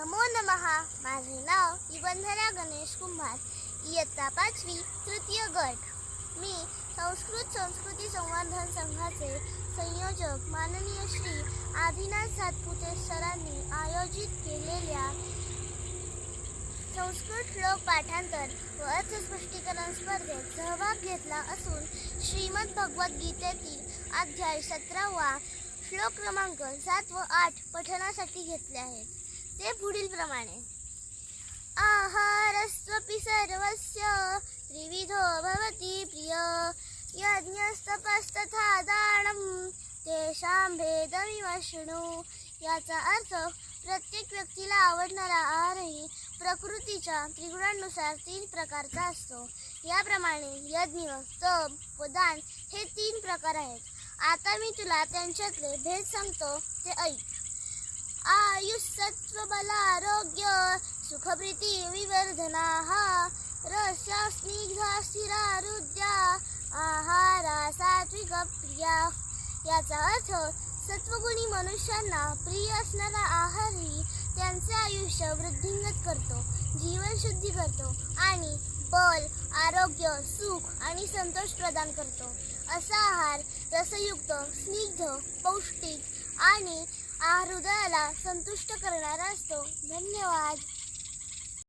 नमो नमः. माझे नाव गणेश कुंभार. इयत्ता पाचवी तृतीय गट. मी संस्कृत संस्कृती संवर्धन संघाचे संयोजक माननीय श्री आदिनाथ सातपुते सरांनी आयोजित केलेल्या संस्कृत श्लोक पाठांतर व अर्थस्पष्टीकरण स्पर्धेत सहभाग घेतला असून श्रीमद भगवद्गीतेतील अध्याय सतरावा श्लोक क्रमांक सात व आठ पठणासाठी घेतले आहेत. ते पुढील प्रमाणे. आहारस्त्वपि सर्वस्य त्रिविधो भवति प्रिय. यज्ञस्तपस्तथा दानं तेषां भेदविमशृणु याचा अर्थ प्रत्येक व्यक्तीला आवडणारा आहारही प्रकृतीच्या त्रिगुणांनुसार तीन प्रकारचा असतो. याप्रमाणे यज्ञ तप व दान हे तीन प्रकार आहेत. आता मी तुला त्यांच्यातले भेद सांगतो ते ऐक. आयुष्सत्वबलारोग्य सुखप्रीती हा रस स्निग्धा स्थिरारुद्या आहारा सात्विक प्रिया याचा अर्थ सत्वगुणी मनुष्यांना प्रिय असणारा आहारही त्यांचे आयुष्य वृद्धिंगत करतो जीवनशुद्धी करतो आणि बल आरोग्य सुख आणि संतोष प्रदान करतो. असा आहार रसयुक्त स्निग्ध पौष्टिक आणि हृदयाला संतुष्ट करणारा असतो. धन्यवाद.